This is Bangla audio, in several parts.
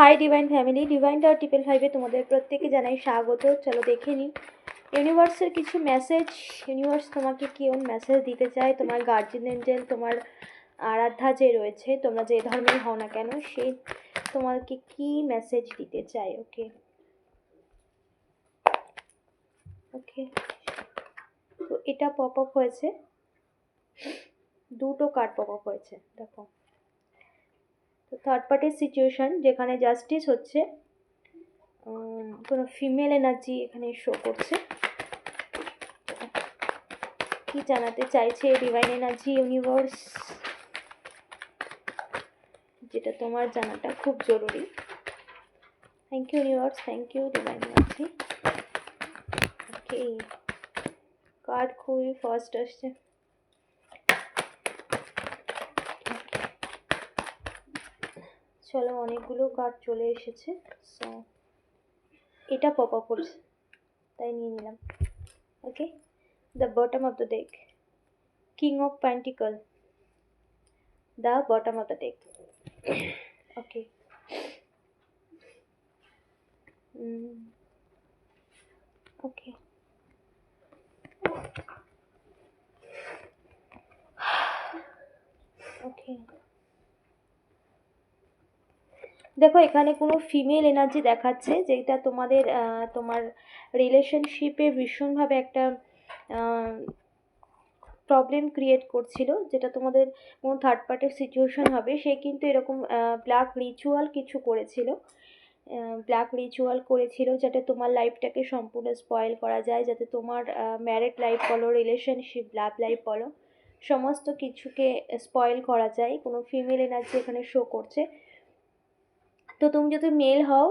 Hi divine family divine tower triple ফাইভে তোমাদের প্রত্যেকে জানাই স্বাগত। চলো দেখে নিই। ইউনিভার্সের কিছু মেসেজ ইউনিভার্স তোমাকে কেমন মেসেজ দিতে চায়? তোমার গার্জেন এঞ্জেল তোমার আরাধ্যা যে রয়েছে, তোমরা যে ধর্মের হও না কেন, সে তোমাকে কি মেসেজ দিতে চায়? ওকে ওকে তো এটা পপ আপ হয়েছে। দুটো কার্ড পপ আপ হয়েছে। দেখো। তো থার্ড পার্টির সিচুয়েশন যেখানে জাস্টিস হচ্ছে কোনো ফিমেল এনার্জি এখানে শো করছে। কি জানাতে চাইছে ডিভাইন এনার্জি ইউনিভার্স যেটা তোমার জানাটা খুব জরুরি। Thank you universe thank you divine energy okay card খুবই ফার্স্ট আসছে। চলো, অনেকগুলো কার্ড চলে এসেছে এটা পপ আপ করছে তাই নিয়ে নিলাম। Okay the bottom of the deck king of pentacle the bottom of the deck okay okay okay দেখো, এখানে কোনো ফিমেল এনার্জি দেখাচ্ছে যেটা তোমাদের তোমার রিলেশনশিপে ভীষণভাবে একটা প্রবলেম ক্রিয়েট করছিল। যেটা তোমাদের কোনো থার্ড পার্টির সিচুয়েশন হবে। সে কিন্তু এরকম ব্ল্যাক রিচুয়াল কিছু করেছিল। ব্ল্যাক রিচুয়াল করেছিল যাতে তোমার লাইফটাকে সম্পূর্ণ স্পয়েল করা যায়, যাতে তোমার ম্যারেড লাইফ বলো রিলেশনশিপ লাভ লাইফ বলো, সমস্ত কিছুকে স্পয়েল করা যায়। কোনো ফিমেল এনার্জি এখানে শো করছে। তো তুমি যদি মেল হও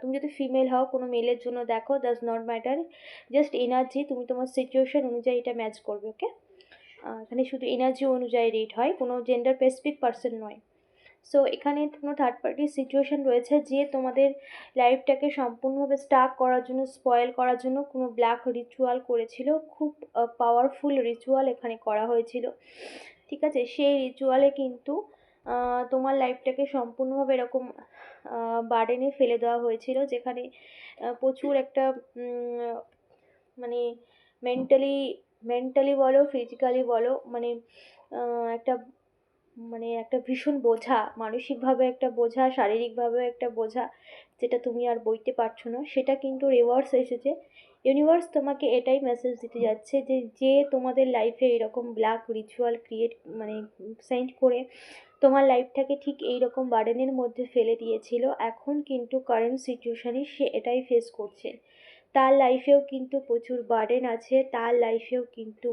তুমি যদি ফিমেল হও, কোনো মেলের জন্য দেখো does not matter just energy তুমি তোমার সিচুয়েশন অনুযায়ী এটা ম্যাচ করবে ওকে এখানে শুধু এনার্জি অনুযায়ী রেট হয়, কোনো জেন্ডার স্পেসিফিক পার্সন নয়। সো এখানে কোনো থার্ড পার্টির সিচুয়েশন রয়েছে যে তোমাদের লাইফটাকে সম্পূর্ণভাবে স্টাক করার জন্য স্পয়েল করার জন্য কোনো ব্ল্যাক রিচুয়াল করেছিল, খুব পাওয়ারফুল রিচুয়াল এখানে করা হয়েছিল, ঠিক আছে? সেই রিচুয়ালে কিন্তু তোমার লাইফটাকে সম্পূর্ণভাবে এরকম বার্ডেনে ফেলে দেওয়া হয়েছিল, যেখানে প্রচুর একটা মানে মেন্টালি মেন্টালি বলো ফিজিক্যালি বলো মানে একটা মানে একটা ভীষণ বোঝা, মানসিকভাবে একটা বোঝা শারীরিকভাবেও একটা বোঝা, যেটা তুমি আর বইতে পারছ না, সেটা কিন্তু রিভার্স এসেছে। ইউনিভার্স তোমাকে এটাই মেসেজ দিতে যাচ্ছে যে যে তোমাদের লাইফে এরকম ব্ল্যাক রিচুয়াল ক্রিয়েট মানে সেন্ড করে তোমার লাইফটাকে ঠিক এই রকম বার্ডেনের মধ্যে ফেলে দিয়েছিল। এখন কিন্তু কারেন্ট সিচুয়েশানে সে এটাই ফেস করছে। তার লাইফেও কিন্তু প্রচুর বার্ডেন আছে, তার লাইফেও কিন্তু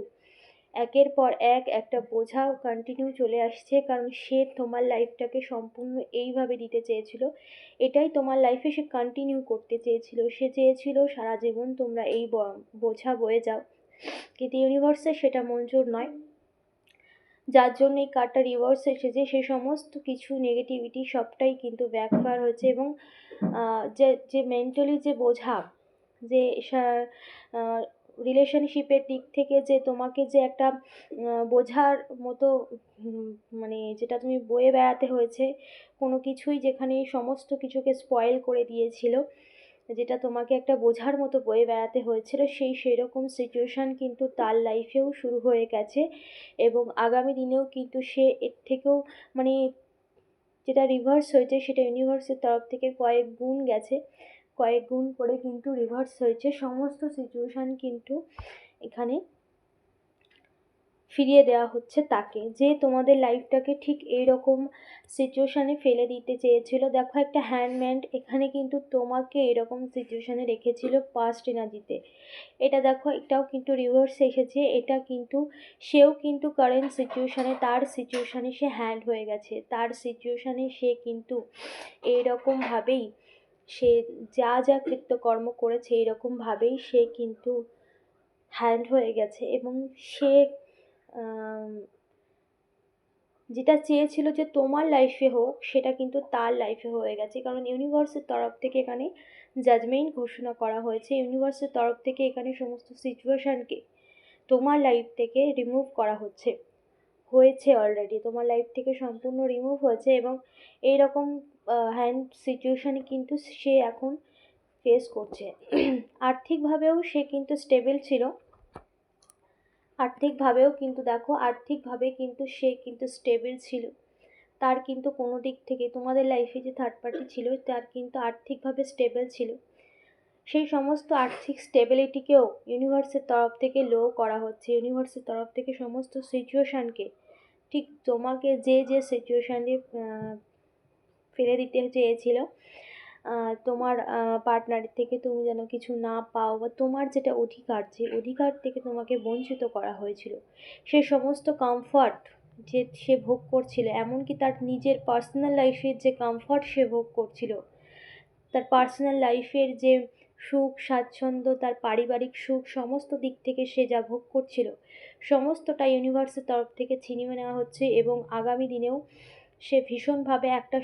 একের পর এক একটা বোঝাও কন্টিনিউ চলে আসছে, কারণ সে তোমার লাইফটাকে সম্পূর্ণ এইভাবে দিতে চেয়েছিল। এটাই তোমার লাইফে সে কন্টিনিউ করতে চেয়েছিল। সে চেয়েছিল, সারা জীবন তোমরা এই বোঝা বয়ে যাও। কিন্তু ইউনিভার্সে সেটা মঞ্জুর নয়। যার জন্য এই কার্ডটা রিভার্স এসেছে, সে সমস্ত কিছু নেগেটিভিটি সবটাই কিন্তু ব্যাকফায়ার হয়েছে এবং যে যে মেন্টালি যে বোঝা, যে রিলেশনশিপের দিক থেকে যে তোমাকে যে একটা বোঝার মতো মানে যেটা তুমি বয়ে বেড়াতে হয়েছে, কোনো কিছুই যেখানে সমস্ত কিছুকে স্পয়েল করে দিয়েছিল, যেটা তোমাকে একটা বোঝার মতো বয়ে বেড়াতে হয়েছিল, সেই সেরকম সিচুয়েশান কিন্তু তার লাইফেও শুরু হয়ে গেছে এবং আগামী দিনেও কিন্তু সে এর থেকেও মানে যেটা রিভার্স হয়েছে, সেটা ইউনিভার্সের তরফ থেকে কয়েক গুণ গেছে। কয়েক গুণ করে কিন্তু রিভার্স হয়েছে। সমস্ত সিচুয়েশান কিন্তু এখানে ফিরিয়ে দেওয়া হচ্ছে তাকে। যে তোমাদের লাইফটাকে ঠিক এই রকম সিচুয়েশানে ফেলে দিতে চেয়েছিল, দেখো একটা হ্যান্ডম্যান এখানে কিন্তু তোমাকে এরকম সিচুয়েশানে রেখেছিল পাস্ট এনার্জিতে এটা দেখো, এটাও কিন্তু রিভার্স এসেছে। এটা কিন্তু, সেও কিন্তু কারেন্ট সিচুয়েশানে তার সিচুয়েশানে সে হ্যান্ড হয়ে গেছে। তার সিচুয়েশানে সে কিন্তু এইরকমভাবেই সে যা যা কৃত্যকর্ম করেছে এইরকমভাবেই সে কিন্তু হ্যান্ড হয়ে গেছে এবং সে যেটা চেয়েছিল যে তোমার লাইফে হোক, সেটা কিন্তু তার লাইফে হয়ে গেছে। কারণ ইউনিভার্সের তরফ থেকে এখানে জাজমেন্ট ঘোষণা করা হয়েছে। ইউনিভার্সের তরফ থেকে এখানে সমস্ত সিচুয়েশানকে তোমার লাইফ থেকে রিমুভ করা হচ্ছে। হয়েছে অলরেডি তোমার লাইফ থেকে সম্পূর্ণ রিমুভ হয়েছে এবং এই রকম হ্যান্ড সিচুয়েশানে কিন্তু সে এখন ফেস করছে। আর্থিকভাবেও সে কিন্তু স্টেবল ছিল। আর্থিকভাবেও কিন্তু দেখো, আর্থিকভাবে কিন্তু সে কিন্তু স্টেবল ছিল। তার কিন্তু কোনো দিক থেকে, তোমাদের লাইফে যে থার্ড পার্টি ছিল, তার কিন্তু আর্থিকভাবে স্টেবল ছিল। সেই সমস্ত আর্থিক স্টেবিলিটিকেও ইউনিভার্সের তরফ থেকে লো করা হচ্ছে। ইউনিভার্সের তরফ থেকে সমস্ত সিচুয়েশানকে ঠিক তোমাকে যে যে সিচুয়েশানে ফেলে দিতে চেয়েছিল। তোমার পার্টনারের থেকে তুমি যেন কিছু না পাও বা তোমার যেটা অধিকার, যে অধিকার থেকে তোমাকে বঞ্চিত করা হয়েছিল, সে সমস্ত কমফর্ট যে সে ভোগ করছিল, এমনকি তার নিজের পার্সোনাল লাইফের যে কমফর্ট সে ভোগ করছিল, তার পার্সোনাল লাইফের যে সুখ, স্বাচ্ছন্দ্য, তার পারিবারিক সুখ, সমস্ত দিক থেকে সে যা ভোগ করছিল, সমস্তটা ইউনিভার্সের তরফ থেকে ছিনিয়ে নেওয়া হচ্ছে এবং আগামী দিনেও সে ভীষণভাবে একটা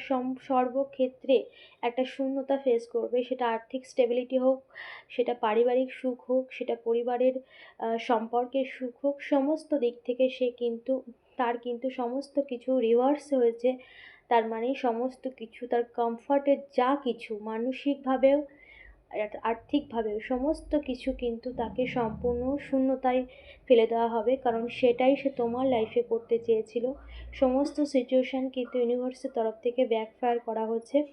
সর্বক্ষেত্রে একটা শূন্যতা ফেস করবে। সেটা আর্থিক স্টেবিলিটি হোক, সেটা পারিবারিক সুখ হোক, সেটা পরিবারের সম্পর্কের সুখ হোক, সমস্ত দিক থেকে সে কিন্তু, তার কিন্তু সমস্ত কিছু রিভার্স হয়েছে। তার মানে সমস্ত কিছু, তার কমফর্টের যা কিছু মানসিকভাবেও আর্থিকভাবেও সমস্ত কিছু কিন্তু তাকে সম্পূর্ণ শূন্যতায় ফেলে দেওয়া হবে। কারণ সেটাই সে তোমার লাইফে করতে চেয়েছিল। সমস্ত সিচুয়েশান কিন্তু ইউনিভার্সের তরফ থেকে ব্যাকফায়ার করা হচ্ছে।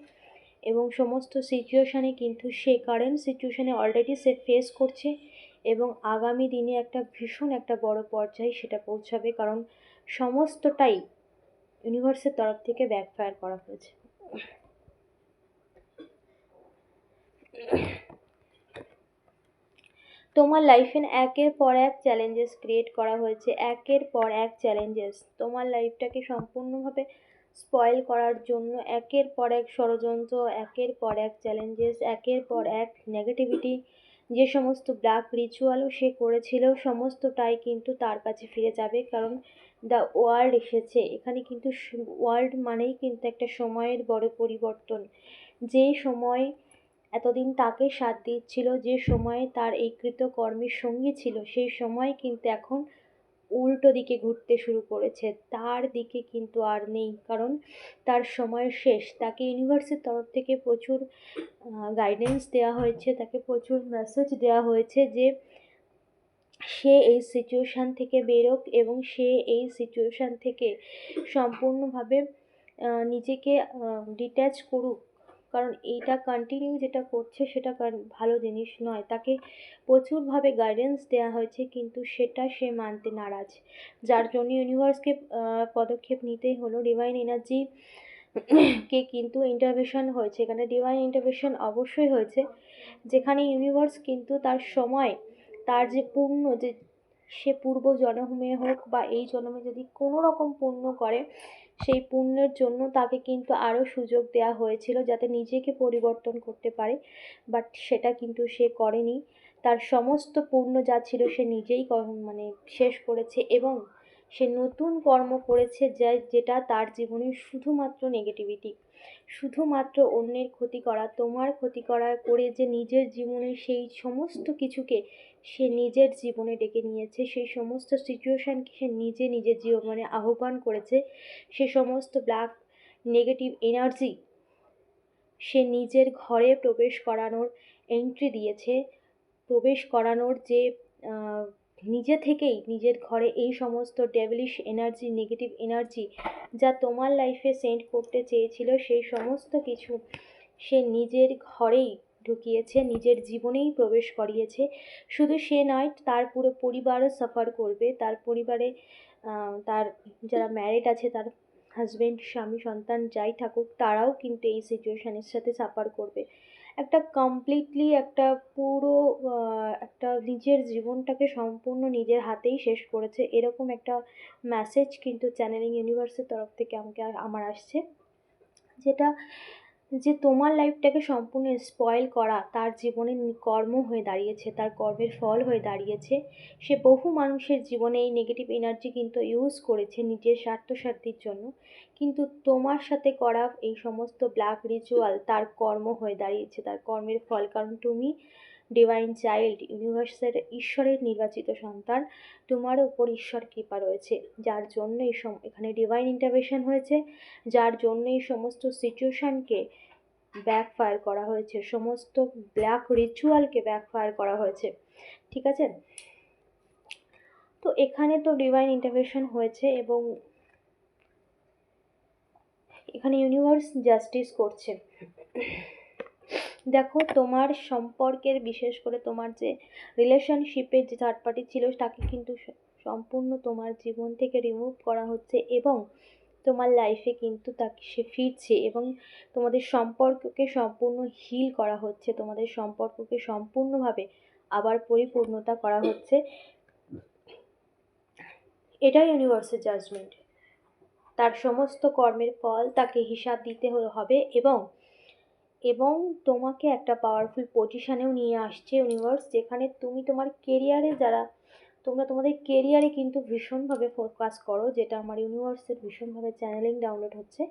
এবং সমস্ত সিচুয়েশানে কিন্তু সে কারেন্ট সিচুয়েশানে অলরেডি সে ফেস করছে। এবং আগামী দিনে একটা ভীষণ একটা বড় পর্যায়ে সেটা পৌঁছাবে। কারণ সমস্তটাই ইউনিভার্সের তরফ থেকে ব্যাকফায়ার করা হয়েছে। তোমার লাইফে একের পর এক চ্যালেঞ্জেস ক্রিয়েট করা হয়েছে, একের পর এক চ্যালেঞ্জেস তোমার লাইফটাকে সম্পূর্ণভাবে স্পয়েল করার জন্য একের পর এক ষড়যন্ত্র, একের পর এক চ্যালেঞ্জেস একের পর এক নেগেটিভিটি যে সমস্ত ব্ল্যাক রিচুয়ালও সে করেছিল, সমস্তটাই কিন্তু তার কাছে ফিরে যাবে। কারণ দ্য ওয়ার্ল্ড এসেছে। এখানে কিন্তু ওয়ার্ল্ড মানেই কিন্তু একটা সময়ের বড় পরিবর্তন। যে সময় এতদিন তাকে সাথ দিচ্ছিল যে সময়ে তার এই কৃতকর্মের সঙ্গী ছিল, সেই সময় কিন্তু এখন উল্টো দিকে ঘুরতে শুরু করেছে। তার দিকে কিন্তু আর নেই, কারণ তার সময় শেষ। তাকে ইউনিভার্সের তরফ থেকে প্রচুর গাইডেন্স দেওয়া হয়েছে, তাকে প্রচুর মেসেজ দেওয়া হয়েছে যে সে এই সিচুয়েশান থেকে বেরোক এবং সে এই সিচুয়েশান থেকে সম্পূর্ণভাবে নিজেকে ডিট্যাচ করুক। কারণ এইটা কন্টিনিউ যেটা করছে সেটা ভালো জিনিস নয়। তাকে প্রচুরভাবে গাইডেন্স দেওয়া হয়েছে কিন্তু সেটা সে মানতে নারাজ। যার জন্য ইউনিভার্সকে পদক্ষেপ নিতেই হলো। ডিভাইন এনার্জি কে কিন্তু ইন্টারভেশন হয়েছে। এখানে ডিভাইন ইন্টারভেশন অবশ্যই হয়েছে। যেখানে ইউনিভার্স কিন্তু তার সময়, তার যে পুণ্য যে সে পূর্ব জন্মে হোক বা এই জন্মে যদি কোনো রকম পুণ্য করে, সেই পুণ্যের জন্য তাকে কিন্তু আরও সুযোগ দেওয়া হয়েছিল যাতে নিজেকে পরিবর্তন করতে পারে। বাট সেটা কিন্তু সে করেনি। তার সমস্ত পুণ্য যা ছিল সে নিজেই মানে শেষ করেছে এবং সে নতুন কর্ম করেছে যা, যেটা তার জীবনে শুধুমাত্র নেগেটিভিটি শুধুমাত্র অন্যের ক্ষতি করা, তোমার ক্ষতি করা করে যে নিজের জীবনে সেই সমস্ত কিছুকে সে নিজের জীবনে ডেকে নিয়েছে, সেই সমস্ত সিচুয়েশানকে সে নিজে নিজের জীবনে আহ্বান করেছে, সে সমস্ত ব্ল্যাক নেগেটিভ এনার্জি সে নিজের ঘরে প্রবেশ করানোর এন্ট্রি দিয়েছে, প্রবেশ করানোর যে নিজে থেকেই নিজের ঘরে এই সমস্ত ডেভিলিশ এনার্জি নেগেটিভ এনার্জি যা তোমার লাইফে সেন্ড করতে চেয়েছিল, সেই সমস্ত কিছু সে নিজের ঘরেই ঢুকিয়েছে, নিজের জীবনেই প্রবেশ করিয়েছে। শুধু সে নয়, তার পুরো পরিবারও সাফার করবে। তার পরিবারে তার যারা ম্যারিড আছে, তার হাজব্যান্ড স্বামী, সন্তান যাই থাকুক, তারাও কিন্তু এই সিচুয়েশানের সাথে সাফার করবে। একটা কমপ্লিটলি একটা পুরো একটা নিজের জীবনটাকে সম্পূর্ণ নিজের হাতেই শেষ করেছে। এরকম একটা মেসেজ কিন্তু চ্যানেলিং ইউনিভার্সের তরফ থেকে আমাকে, আমার আসছে। যেটা যে তোমার লাইফটাকে সম্পূর্ণ স্পয়েল করা তার জীবনে কর্ম হয়ে দাঁড়িয়েছে, তার কর্মের ফল হয়ে দাঁড়িয়েছে, সে বহু মানুষের জীবনে এই নেগেটিভ এনার্জি কিন্তু ইউজ করেছে নিজের স্বার্থসাধ্যির জন্য। কিন্তু তোমার সাথে করা এই সমস্ত ব্ল্যাক রিচুয়াল তার কর্ম হয়ে দাঁড়িয়েছে, তার কর্মের ফল। কারণ তুমি ডিভাইন চাইল্ড ইউনিভার্সের ঈশ্বরের নির্বাচিত সন্তান, তোমার উপর ঈশ্বর কৃপা রয়েছে। যার জন্য এই সম এখানে ডিভাইন ইন্টারভেশন হয়েছে। যার জন্য এই সমস্ত সিচুয়েশানকে ব্যাকফায়ার করা হয়েছে। সমস্ত ব্ল্যাক রিচুয়ালকে ব্যাকফায়ার করা হয়েছে। ঠিক আছে? তো এখানে তো ডিভাইন ইন্টারভেশন হয়েছে এবং এখানে ইউনিভার্স জাস্টিস করছে। দেখো, তোমার সম্পর্কের, বিশেষ করে তোমার যে রিলেশনশিপের যে থার্ড পার্টি ছিল, তাকে কিন্তু সম্পূর্ণ তোমার জীবন থেকে রিমুভ করা হচ্ছে এবং তোমার লাইফে কিন্তু তাকে সে ফিরছে এবং তোমাদের সম্পর্ককে সম্পূর্ণ হিল করা হচ্ছে, তোমাদের সম্পর্ককে সম্পূর্ণভাবে আবার পরিপূর্ণতা করা হচ্ছে। এটাই ইউনিভার্সের জাজমেন্ট তার সমস্ত কর্মের ফল তাকে হিসাব দিতে হবে এবং এবং তোমাকে একটা পাওয়ারফুল পজিশানেও নিয়ে আসছে ইউনিভার্স যেখানে তুমি তোমার কেরিয়ারে যারা, তোমরা তোমাদের কেরিয়ারে কিন্তু ভীষণভাবে ফোকাস করো, যেটা আমার ইউনিভার্সের ভীষণভাবে চ্যানেলিং ডাউনলোড হচ্ছে।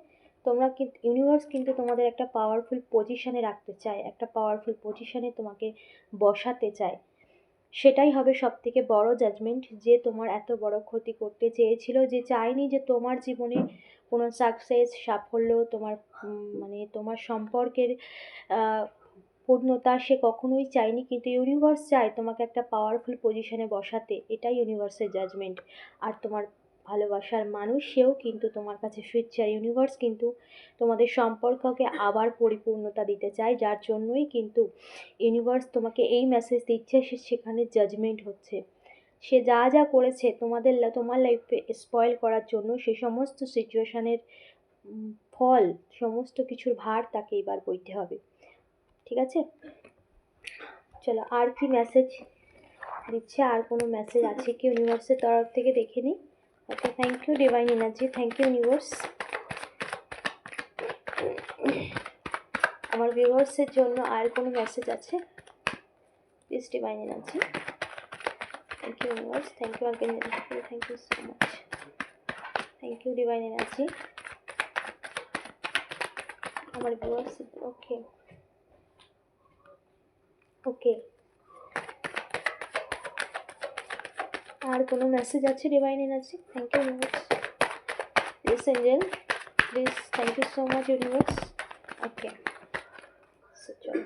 তোমরা কিন্তু ইউনিভার্স কিন্তু তোমাদের একটা পাওয়ারফুল পজিশানে রাখতে চায়, একটা পাওয়ারফুল পজিশানে তোমাকে বসাতে চায়। সেটাই হবে সব থেকে বড় জাজমেন্ট যে তোমার এত বড় ক্ষতি করতে চেয়েছিল, যে চায়নি যে তোমার জীবনে কোনো সাকসেস সাফল্য তোমার মানে তোমার সম্পর্কের পূর্ণতা সে কখনোই চায়নি, কিন্তু ইউনিভার্স চায় তোমাকে একটা পাওয়ারফুল পজিশনে বসাতে। এটাই ইউনিভার্সের জাজমেন্ট আর তোমার ভালোবাসার মানুষ সেও কিন্তু তোমার কাছে ফিরছে। ইউনিভার্স কিন্তু তোমাদের সম্পর্ককে আবার পরিপূর্ণতা দিতে চায়। যার জন্যই কিন্তু ইউনিভার্স তোমাকে এই মেসেজ দিচ্ছে সেখানে জাজমেন্ট হচ্ছে। সে যা যা করেছে তোমাদের তোমার লাইফে স্পয়েল করার জন্য, সে সমস্ত সিচুয়েশানের ফল, সমস্ত কিছুর ভার তাকে এবার বইতে হবে। ঠিক আছে? চলো, আর কি মেসেজ দিচ্ছে? আর কোনো মেসেজ আছে কি ইউনিভার্সের তরফ থেকে দেখে নিই okay thank you divine energy thank you universe আমার ভিউয়ার্সের জন্য আর কোনো মেসেজ আছে? Please divine energy thank you universe thank you arcane thank you so much thank you divine energy আমার ভিউয়ার্স ওকে ওকে আর কোনো মেসেজ আছে divine energy thank you universe please angel please thank you so much universe okay চলো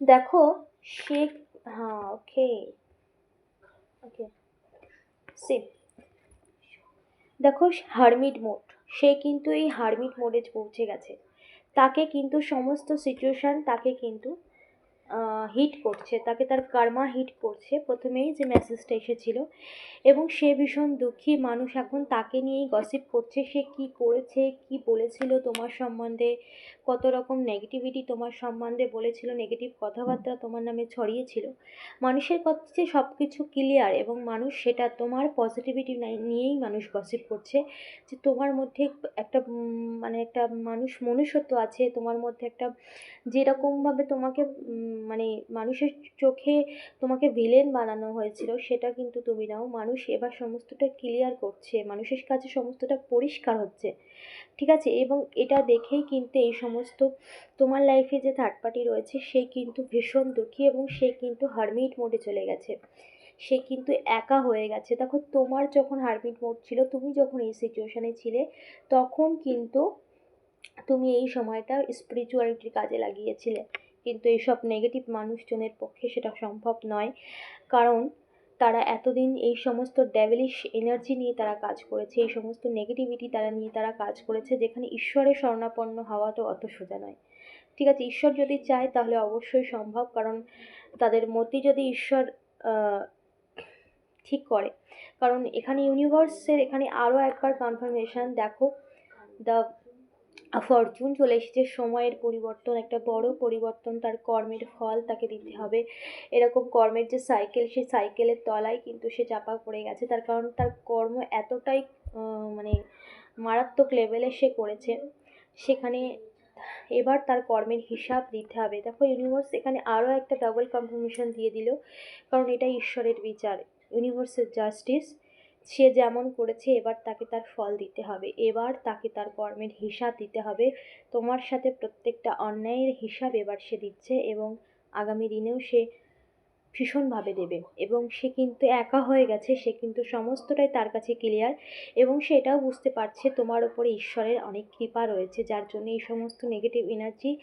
দেখো সে হ্যাঁ ওকে ওকে সে দেখো হারমিট মোড সে কিন্তু এই হারমিট মোডে পৌঁছে গেছে। তাকে কিন্তু সমস্ত সিচুয়েশান তাকে কিন্তু হিট করছে, তাকে তার কার্মা হিট করছে। প্রথমেই যে মেসেজটা এসেছিল। এবং সে ভীষণ দুঃখী মানুষ। এখন তাকে নিয়েই গসিপ করছে। সে কি করেছে, কি বলেছিল তোমার সম্বন্ধে? কত রকম নেগেটিভিটি তোমার সম্বন্ধে বলেছিল? নেগেটিভ কথাবার্তা তোমার নামে ছড়িয়েছিল। মানুষের কাছে সব কিছু ক্লিয়ার এবং মানুষ সেটা তোমার পজিটিভিটি নিয়েই মানুষ গসিপ করছে। যে তোমার মধ্যে একটা মানে একটা মানুষ মনুষ্যত্ব আছে। তোমার মধ্যে একটা যেরকমভাবে তোমাকে মানে মানুষের চোখে তোমাকে ভিলেন বানানো হয়েছিল, সেটা কিন্তু তুমি নাও। মানুষ এবার সমস্তটা ক্লিয়ার করছে, মানুষের কাছে সমস্তটা পরিষ্কার হচ্ছে। ঠিক আছে? এবং এটা দেখেই কিন্তু এই সমস্ত তোমার লাইফে যে থার্ড পার্টি রয়েছে, সে কিন্তু ভীষণ দুঃখী এবং সে কিন্তু হারমিট মোডে চলে গেছে। সে কিন্তু একা হয়ে গেছে। দেখো, তোমার যখন হারমিট মোড ছিল, তুমি যখন এই সিচুয়েশানে ছিলে, তখন কিন্তু তুমি এই সময়টা স্পিরিচুয়ালিটির কাজে লাগিয়েছিলে। কিন্তু এইসব নেগেটিভ মানুষজনের পক্ষে সেটা সম্ভব নয়। কারণ তারা এতদিন এই সমস্ত ডেভিলিশ এনার্জি নিয়ে তারা কাজ করেছে, এই সমস্ত নেগেটিভিটি তারা নিয়ে তারা কাজ করেছে, যেখানে ঈশ্বরের শরণাপন্ন হওয়া তো অত সোজা নয়। ঠিক আছে, ঈশ্বর যদি চায় তাহলে অবশ্যই সম্ভব, কারণ তাদের মতি যদি ঈশ্বর ঠিক করে। কারণ এখানে ইউনিভার্সের এখানে আরও একবার কনফার্মেশন দেখো দ্য ফরচুন চলে এসেছে। সময়ের পরিবর্তন, একটা বড় পরিবর্তন, তার কর্মের ফল তাকে দিতে হবে। এরকম কর্মের যে সাইকেল সেই সাইকেলের তলায় কিন্তু সে চাপা পড়ে গেছে। তার কারণ তার কর্ম এতটাই মানে মারাত্মক লেভেলে সে করেছে। সেখানে এবার তার কর্মের হিসাব দিতে হবে। দেখো ইউনিভার্স এখানে আরও একটা ডাবল কনফার্মেশন দিয়ে দিল। কারণ এটা ঈশ্বরের বিচার ইউনিভার্সের জাস্টিস সে যেমন করেছে, এবার তাকে তার ফল দিতে হবে। এবার তাকে তার কর্মের হিসাব দিতে হবে। তোমার সাথে প্রত্যেকটা অন্যায়ের হিসাব এবার সে দিচ্ছে এবং আগামী দিনেও সে ভীষণভাবে দেবে। এবং সে কিন্তু একা হয়ে গেছে, সে কিন্তু সমস্তটাই তার কাছে ক্লিয়ার এবং সে এটাও বুঝতে পারছে তোমার ওপরে ঈশ্বরের অনেক কৃপা রয়েছে, যার জন্য এই সমস্ত নেগেটিভ এনার্জি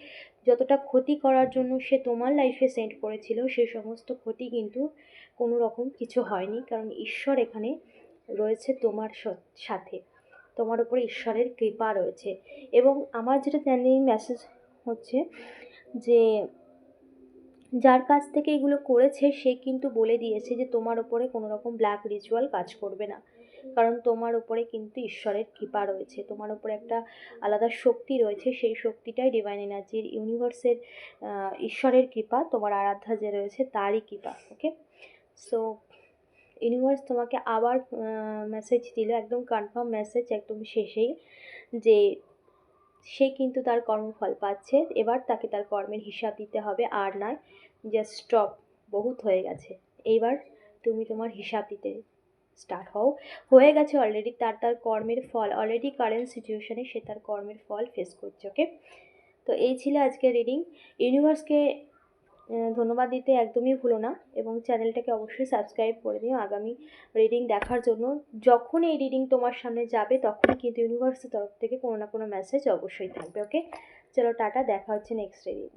যতটা ক্ষতি করার জন্য সে তোমার লাইফে সেন্ড করেছিল সেই সমস্ত ক্ষতি কিন্তু কোনো রকম কিছু হয়নি। কারণ ঈশ্বর এখানে রয়েছে তোমার সাথে। তোমার উপরে ঈশ্বরের কৃপা রয়েছে। এবং আমার যেটা চ্যানেলিং মেসেজ হচ্ছে যে, যার কাছ থেকে এগুলো করেছে, সে কিন্তু বলে দিয়েছে যে, তোমার ওপরে কোনো রকম ব্ল্যাক রিচুয়াল কাজ করবে না। কারণ তোমার ওপরে কিন্তু ঈশ্বরের কৃপা রয়েছে। তোমার ওপরে একটা আলাদা শক্তি রয়েছে। সেই শক্তিটাই ডিভাইন এনার্জির ইউনিভার্সের ঈশ্বরের কৃপা, তোমার আরাধ্যা যে রয়েছে, তারই কৃপা ওকে সো ইউনিভার্স তোমাকে আবার মেসেজ দিল, একদম কনফার্ম মেসেজ একদম শেষেই যে সে কিন্তু তার কর্মফল পাচ্ছে। এবার তাকে তার কর্মের হিসাব দিতে হবে, আর নয় জাস্ট স্টপ বহুত হয়ে গেছে। এইবার তুমি তোমার হিসাব দিতে স্টার্ট হও। হয়ে গেছে অলরেডি তার তার কর্মের ফল অলরেডি কারেন্ট সিচুয়েশনে সে তার কর্মের ফল ফেস করছে ওকে তো এই ছিল আজকের রিডিং ইউনিভার্সকে ধন্যবাদ দিতে একদমই ভুলো না এবং চ্যানেলটাকে অবশ্যই সাবস্ক্রাইব করে দিও আগামী রিডিং দেখার জন্য। যখন এই রিডিং তোমার সামনে যাবে, তখন কিন্তু ইউনিভার্সের তরফ থেকে কোনো না কোনো মেসেজ অবশ্যই থাকবে ওকে চলো টাটা, দেখা হচ্ছে নেক্সট রিডিং